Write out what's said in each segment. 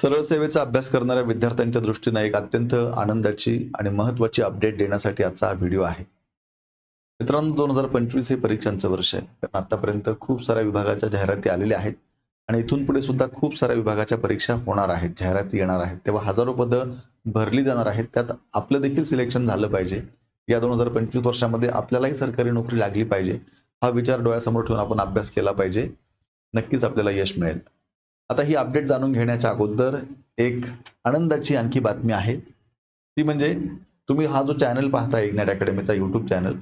सरळ सेवेचा अभ्यास करणाऱ्या विद्यार्थ्यांच्या दृष्टीने एक अत्यंत आनंदाची आणि महत्वाची अपडेट देण्यासाठी आजचा हा व्हिडिओ आहे. मित्रांनो दोन हजार पंचवीस हे परीक्षांचं वर्ष आहे. कारण आतापर्यंत खूप साऱ्या विभागाच्या जाहिराती आलेल्या आहेत आणि इथून पुढे सुद्धा खूप साऱ्या विभागाच्या परीक्षा होणार आहेत जाहिराती येणार आहेत. तेव्हा हजारो पदं भरली जाणार आहेत. त्यात आपलं देखील सिलेक्शन झालं पाहिजे. या दोन हजार पंचवीस वर्षामध्ये आपल्यालाही सरकारी नोकरी लागली पाहिजे. हा विचार डोळ्यासमोर ठेवून आपण अभ्यास केला पाहिजे. नक्कीच आपल्याला यश मिळेल. आता ही अपडेट जाणून घेण्याच्या अगोदर एक आनंदाची आणखी बातमी आहे. ती म्हणजे तुम्ही हा जो चॅनल पाहता इग्नॅट अकॅडमीचा युट्यूब चॅनल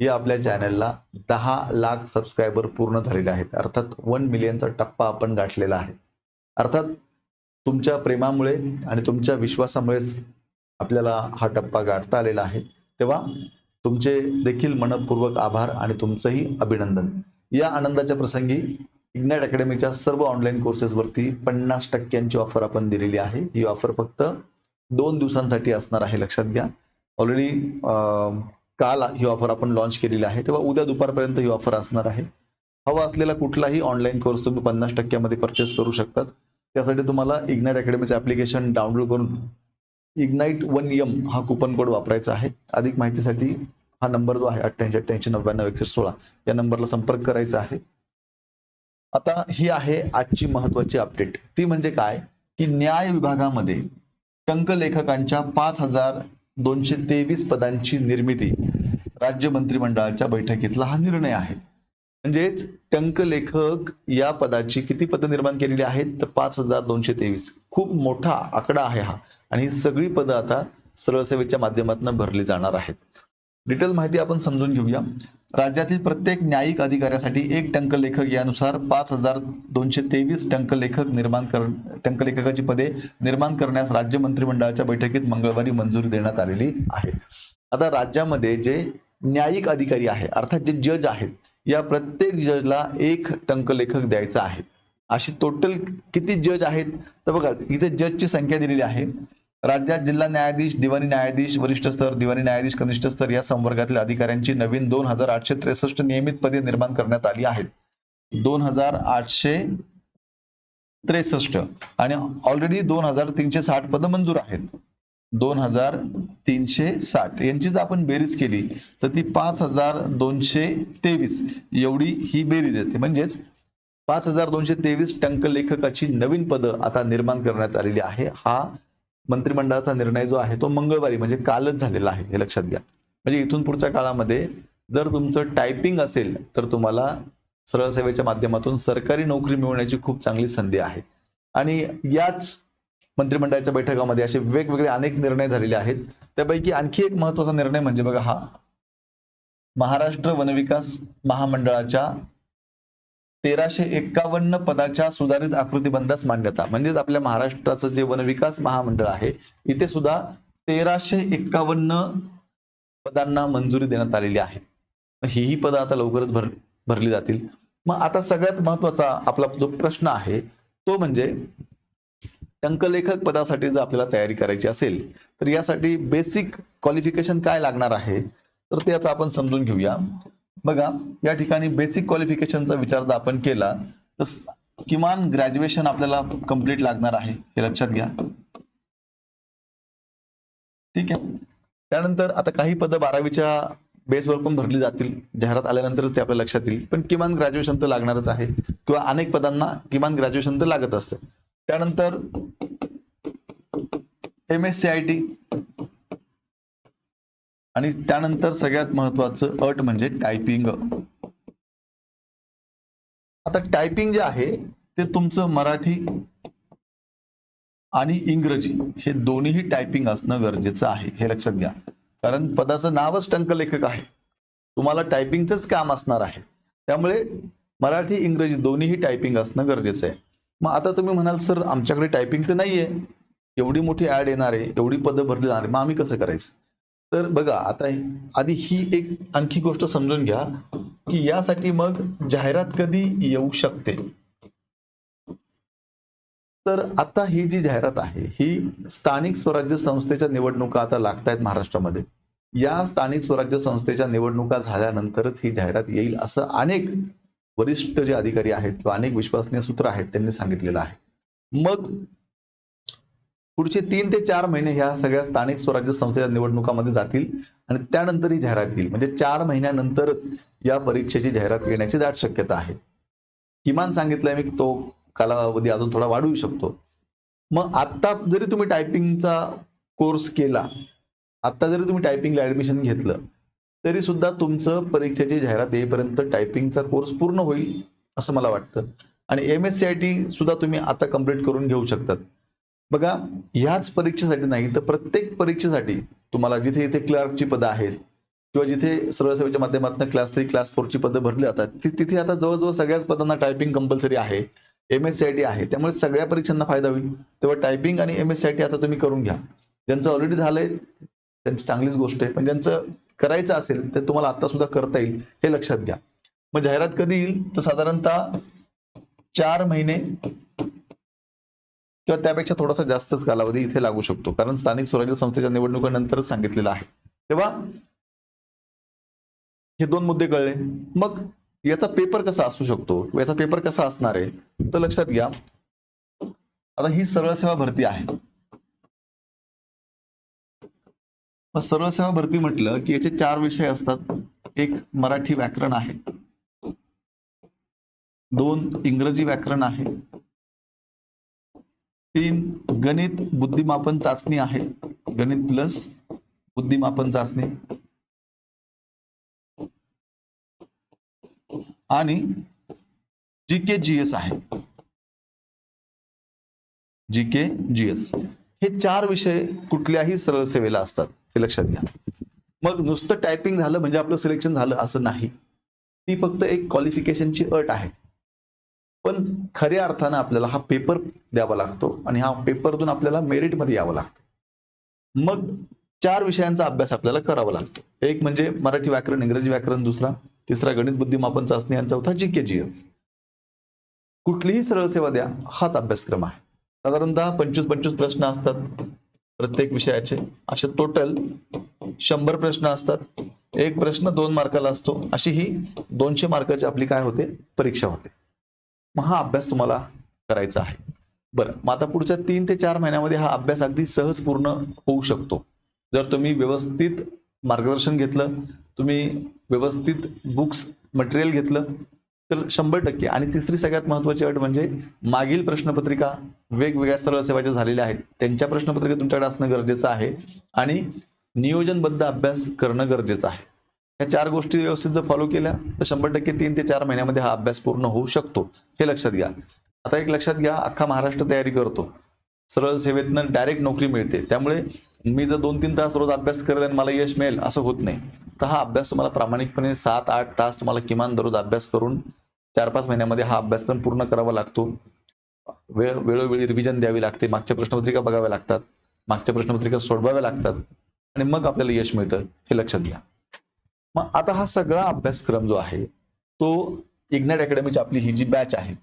या आपल्या चॅनलला दहा लाख सबस्क्रायबर पूर्ण झालेले आहेत. अर्थात वन मिलियनचा टप्पा आपण गाठलेला आहे. अर्थात तुमच्या प्रेमामुळे आणि तुमच्या विश्वासामुळेच आपल्याला हा टप्पा गाठता आलेला आहे. तेव्हा तुमचे देखील मनपूर्वक आभार आणि तुमचंही अभिनंदन. या आनंदाच्या प्रसंगी इग्नाइट अकॅडमीच्या सर्व ऑनलाईन कोर्सेसवरती पन्नास टक्क्यांची ऑफर आपण दिलेली आहे. ही ऑफर फक्त दोन दिवसांसाठी असणार आहे लक्षात घ्या. ऑलरेडी काल ही ऑफर आपण लॉन्च केलेली आहे. तेव्हा उद्या दुपारपर्यंत ही ऑफर असणार आहे. हवा असलेला कुठलाही ऑनलाईन कोर्स तुम्ही पन्नास टक्क्यामध्ये परचेस करू शकतात. त्यासाठी तुम्हाला इग्नाइट अकॅडमीचं ॲप्लिकेशन डाउनलोड करून इग्नाइट वन यम हा कुपन कोड वापरायचा आहे. अधिक माहितीसाठी हा नंबर जो आहे अठ्ठ्याऐंशी अठ्ठ्याऐंशी नव्याण्णव एकशे सोळा या नंबरला संपर्क करायचा आहे. आता ही आहे आजची महत्वाची अपडेट ती म्हणजे काय? की न्याय विभागामध्ये टंकलेखकांच्या पाच हजार दोनशे तेवीस पदांची निर्मिती राज्य मंत्रिमंडळाच्या बैठकीतला हा निर्णय आहे. म्हणजेच टंकलेखक या पदाची किती पदं निर्माण केलेली आहेत? तर पाच हजार दोनशे तेवीस. खूप मोठा आकडा आहे हा. आणि ही सगळी पदं आता सरळसेवेच्या माध्यमातून भरली जाणार आहेत. डिटेल माहिती आपण समजून घेऊया. राज्यातील प्रत्येक न्यायिक अधिकाऱ्यासाठी एक टंकलेखक यानुसार पाच हजार दोनशे तेवीस टंकलेखक निर्माण कर टंकलेखकाची पदे निर्माण करण्यास राज्य मंत्रिमंडळाच्या बैठकीत मंगळवारी मंजुरी देण्यात आलेली आहे. आता राज्यामध्ये जे न्यायिक अधिकारी आहे अर्थात जे जज आहेत या प्रत्येक जजला एक टंकलेखक द्यायचा आहे. अशी टोटल किती जज आहेत? तर बघा इथे जजची संख्या दिलेली आहे. राज्यात जिल्हा न्यायाधीश दिवाणी न्यायाधीश वरिष्ठ स्तर दिवाणी न्यायाधीश कनिष्ठ स्तर या संवर्गातील अधिकाऱ्यांची नवीन दोन हजार आठशे त्रेसष्ट नियमित पदे निर्माण करण्यात आली आहेत. दोन हजार आठशे त्रेसष्ट आणि ऑलरेडी दोन हजार तीनशे साठ पदं मंजूर आहेत. दोन हजार तीनशे साठ यांची जर आपण बेरीज केली तर ती पाच हजार दोनशे तेवीस एवढी ही बेरीज येते. म्हणजेच पाच हजार दोनशे तेवीस टंक लेखकाची नवीन पदं आता निर्माण करण्यात आलेली आहे. हा मंत्रिमंडळाचा निर्णय जो आहे तो मंगळवारी म्हणजे कालच झालेला आहे हे लक्षात घ्या. म्हणजे इथून पुढच्या काळामध्ये जर तुमचं टायपिंग असेल तर तुम्हाला सरळ सेवेच्या माध्यमातून सरकारी नोकरी मिळवण्याची खूप चांगली संधी आहे. आणि याच मंत्रिमंडळाच्या बैठकामध्ये असे वेगवेगळे अनेक निर्णय झालेले आहेत. त्यापैकी आणखी एक महत्त्वाचा निर्णय म्हणजे बघा हा महाराष्ट्र वनविकास महामंडळाच्या तेराशे एक्कावन्न पदाच्या सुधारित आकृतीबंधास मान्यता. म्हणजेच आपल्या महाराष्ट्राचं जे वनविकास महामंडळ आहे इथे सुद्धा तेराशे एक्कावन्न पदांना मंजुरी देण्यात आलेली आहे. ही पदं आता लवकरच भर भरली जातील. मग आता सगळ्यात महत्त्वाचा आपला जो प्रश्न आहे तो म्हणजे टंकलेखक पदासाठी जर आपल्याला तयारी करायची असेल तर यासाठी बेसिक क्वालिफिकेशन काय लागणार आहे? तर ते आता आपण समजून घेऊया. बघा या ठिकाणी बेसिक क्वालिफिकेशनचा विचार जर आपण केला तर किमान ग्रॅज्युएशन आपल्याला कंप्लीट लागणार आहे. हे लक्षात घ्या. ठीक आहे? त्यानंतर आता काही पदं बारावीच्या बेसवर पण भरली जातील. जाहिरात आल्यानंतरच ते आपल्या लक्षात येईल. पण किमान ग्रॅज्युएशन तर लागणारच आहे. किंवा अनेक पदांना किमान ग्रॅज्युएशन तर लागत असतं. त्यानंतर M S C I T आणि त्यानंतर सगळ्यात महत्वाचं अट म्हणजे टायपिंग आता टायपिंग जे आहे ते तुमचं मराठी आणि इंग्रजी हे दोन्हीही टायपिंग असणं गरजेचं आहे हे लक्षात घ्या. कारण पदाचं नावच टंकलेखक आहे. तुम्हाला टायपिंगचंच काम असणार आहे. त्यामुळे मराठी इंग्रजी दोन्हीही टायपिंग असणं गरजेचं आहे. मग आता तुम्ही म्हणाल सर आमच्याकडे टायपिंग तर नाहीये. एवढी मोठी ऍड येणार आहे एवढी पदं भरली जाणार मग आम्ही कसं करायचं? तर बघा आता आधी ही एक आणखी गोष्ट समजून घ्या की यासाठी मग जाहिरात कधी येऊ शकते? तर आता ही जी जाहिरात आहे ही स्थानिक स्वराज्य संस्थेच्या निवडणुका आता लागत आहेत महाराष्ट्रामध्ये. या स्थानिक स्वराज्य संस्थेच्या निवडणुका झाल्यानंतरच ही जाहिरात येईल असं अनेक वरिष्ठ जे अधिकारी आहेत किंवा अनेक विश्वसनीय सूत्र आहेत त्यांनी सांगितलेलं आहे. मग पुढचे तीन ते चार महिने ह्या सगळ्या स्थानिक स्वराज्य संस्थेच्या निवडणुकामध्ये जातील आणि त्यानंतर ही जाहिरात येईल. म्हणजे चार महिन्यानंतरच या परीक्षेची जाहिरात येण्याची दाट शक्यता आहे. किमान सांगितलंय मी तो कालावधी अजून थोडा वाढवू शकतो. मग आत्ता जरी तुम्ही टायपिंगचा कोर्स केला आत्ता जरी तुम्ही टायपिंगला ऍडमिशन घेतलं तरी सुद्धा तुमचं परीक्षेची जाहिरात येईपर्यंत टायपिंगचा कोर्स पूर्ण होईल असं मला वाटतं. आणि M S C I T सुद्धा तुम्ही आता कंप्लीट करून घेऊ शकतात. बघा ह्याच परीक्षेसाठी नाही तर प्रत्येक परीक्षेसाठी तुम्हाला जिथे इथे क्लर्कची पदं आहेत किंवा जिथे सरळ सेवेच्या माध्यमातून क्लास थ्री क्लास फोरची पदं भरली जातात तिथे आता जवळजवळ सगळ्याच पदांना टायपिंग कंपल्सरी आहे M S C I T आहे त्यामुळे सगळ्या परीक्षांना फायदा होईल. तेव्हा टायपिंग आणि M S C I T आता तुम्ही करून घ्या. ज्यांचं ऑलरेडी झालंय त्यांची चांगलीच गोष्ट आहे. पण ज्यांचं करायचं असेल तर तुम्हाला आता सुद्धा करता येईल हे लक्षात घ्या. मग जाहिरात कधी येईल? तर साधारणतः चार महिने किंवा त्यापेक्षा थोडासा जास्तच कालावधी इथे लागू शकतो. कारण स्थानिक स्वराज्य संस्थेच्या निवडणुकीनंतरच सांगितलेलं आहे. तेव्हा हे दोन मुद्दे कळले. मग याचा पेपर कसा असू शकतो? याचा पेपर कसा असणार आहे? तर लक्षात घ्या. आता ही सरळ सेवा भरती आहे. सरळ सेवा भरती म्हटलं की याचे चार विषय असतात. एक मराठी व्याकरण आहे. दोन इंग्रजी व्याकरण आहे. तीन गणित बुद्धिमापन चाचणी आहे. गणित प्लस बुद्धिमापन चाचणी. आणि जी के जी एस आहे. जी के जी एस हे चार विषय कुठल्याही सरळ सेवेला असतात. हे लक्षात घ्या. मग नुसतं टायपिंग झालं म्हणजे आपलं सिलेक्शन झालं असं नाही. ती फक्त एक क्वालिफिकेशनची अट आहे. पण खऱ्या अर्थानं आपल्याला हा पेपर द्यावा लागतो आणि हा पेपरतून आपल्याला मेरिटमध्ये यावं लागतं. मग चार विषयांचा अभ्यास आपल्याला करावा लागतो. एक म्हणजे मराठी व्याकरण इंग्रजी व्याकरण दुसरा तिसरा गणित बुद्धिमापन चाचणी आणि चौथा जी के जी एस कुठलीही सरळ सेवा द्या हाच अभ्यासक्रम आहे. साधारणतः पंचवीस पंचवीस प्रश्न असतात प्रत्येक विषयाचे. असे टोटल शंभर प्रश्न असतात. एक प्रश्न दोन मार्काला असतो. अशी ही दोनशे मार्काची आपली काय होते? परीक्षा होते. मग हा अभ्यास तुम्हाला करायचा आहे. बरं मग आता पुढच्या तीन ते चार महिन्यामध्ये हा अभ्यास अगदी सहज पूर्ण होऊ शकतो. जर तुम्ही व्यवस्थित मार्गदर्शन घेतलं तुम्ही व्यवस्थित बुक्स मटेरियल घेतलं तर शंभर टक्के. आणि तिसरी सगळ्यात महत्वाची अट म्हणजे मागील प्रश्नपत्रिका वेगवेगळ्या सरळ सेवाच्या झालेल्या आहेत. त्यांच्या प्रश्नपत्रिका तुमच्याकडे असणं गरजेचं आहे आणि नियोजनबद्ध अभ्यास करणं गरजेचं आहे. या चार गोष्टी व्यवस्थित जर फॉलो केल्या तर शंभर टक्के तीन ते चार महिन्यामध्ये हा अभ्यास पूर्ण होऊ शकतो. हे लक्षात घ्या. आता एक लक्षात घ्या अख्खा महाराष्ट्र तयारी करतो. सरळ सेवेतनं डायरेक्ट नोकरी मिळते. त्यामुळे मी जर दोन तीन तास रोज अभ्यास करेल आणि मला यश मिळेल असं होत नाही. तर हा अभ्यास तुम्हाला प्रामाणिकपणे सात आठ तास तुम्हाला किमान दररोज अभ्यास करून चार पाच महिन्यामध्ये हा अभ्यासक्रम पूर्ण करावा लागतो. वेळ वेळोवेळी रिव्हिजन द्यावी लागते. मागच्या प्रश्नपत्रिका बघाव्या लागतात. मागच्या प्रश्नपत्रिका सोडवाव्या लागतात. आणि मग आपल्याला यश मिळतं हे लक्षात घ्या. मग आता हा सगळा अभ्यासक्रम जो आहे तो इग्नाट अकॅडमीची आपली ही जी बॅच आहे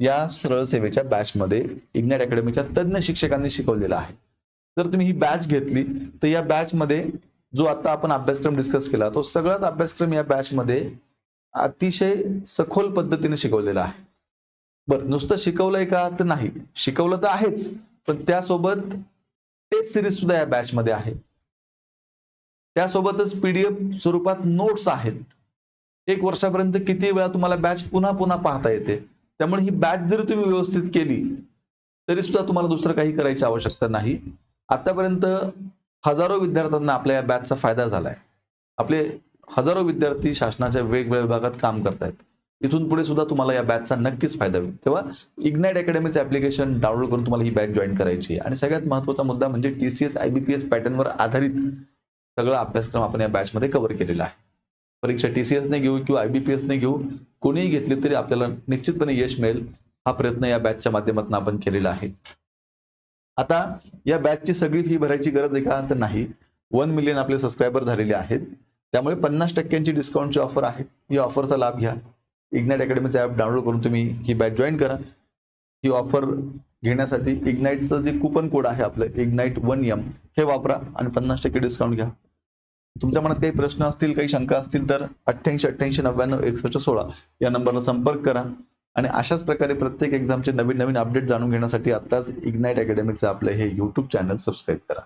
या सरळ सेवेच्या बॅचमध्ये इग्नाट अकॅडमीच्या तज्ज्ञ शिक्षकांनी शिकवलेला आहे. जर तुम्ही ही बॅच घेतली तर या बॅचमध्ये जो आता आपण अभ्यासक्रम डिस्कस केला तो सगळाच अभ्यासक्रम या बॅचमध्ये अतिशय सखोल पद्धतीने शिकवलेला आहे. बरं नुसतं शिकवलंय का तर नाही शिकवलं तर आहेच पण त्यासोबत टेस्ट सिरीज सुद्धा या बॅचमध्ये आहे. त्यासोबतच पीडीएफ स्वरूपात नोट्स आहेत. एक वर्षापर्यंत किती वेळा तुम्हाला बॅच पुन्हा पुन्हा पाहता येते. त्यामुळे ही बॅच जरी तुम्ही व्यवस्थित केली तरी सुद्धा तुम्हाला दुसरं काही करायची आवश्यकता नाही. आतापर्यंत हजारो विद्यार्थ्यांना आपल्या या बॅचचा फायदा झालाय. आपले हजारो विद्यार्थी शासनाच्या वेगवेगळ्या विभागात काम करतायत. इथून पुढे सुद्धा तुम्हाला या बॅचचा नक्कीच फायदा होईल. तेव्हा इग्नाइट अकॅडमीचं ऍप्लिकेशन डाउनलोड करून तुम्हाला ही बॅच जॉईन करायची आणि सगळ्यात महत्त्वाचा मुद्दा म्हणजे टीसीएस आयबीपीएस पॅटर्नवर आधारित सगळा अभ्यासक्रम आपण या बॅचमध्ये कव्हर केलेला आहे. परीक्षा टीसीएसने घेऊ किंवा आयबीपीएसने घेऊ कोणीही घेतली तरी आपल्याला निश्चितपणे यश मिळेल हा प्रयत्न या बॅचच्या माध्यमातून आपण केलेला आहे. आता या बॅचची सगळी फी भरायची गरज आहे का तर नाही. वन मिलियन आपले सबस्क्रायबर झालेले आहेत. त्यामुळे पन्नास टक्क्यांची डिस्काउंटची ऑफर आहे. या ऑफरचा लाभ घ्या. इग्नाइट अकॅडमीचा ॲप डाउनलोड करून तुम्ही ही बॅच जॉईन करा. ही ऑफर घेण्यासाठी इग्नाईटचं जे कुपन कोड आहे आपलं इग्नाईट वन एम हे वापरा आणि पन्नास टक्के डिस्काउंट घ्या. तुमच्या मनात काही प्रश्न असतील काही शंका असतील तर अठ्ठ्याऐंशी अठ्ठ्याऐंशी नव्याण्णव एकसष्ट सोळा या नंबरला संपर्क करा. आणि अशाच प्रकारे प्रत्येक एक्झामचे नवीन नवीन अपडेट जाणून घेण्यासाठी आताच इग्नाइट अकॅडमीचं आपलं हे यूट्यूब चॅनल सबस्क्राईब करा.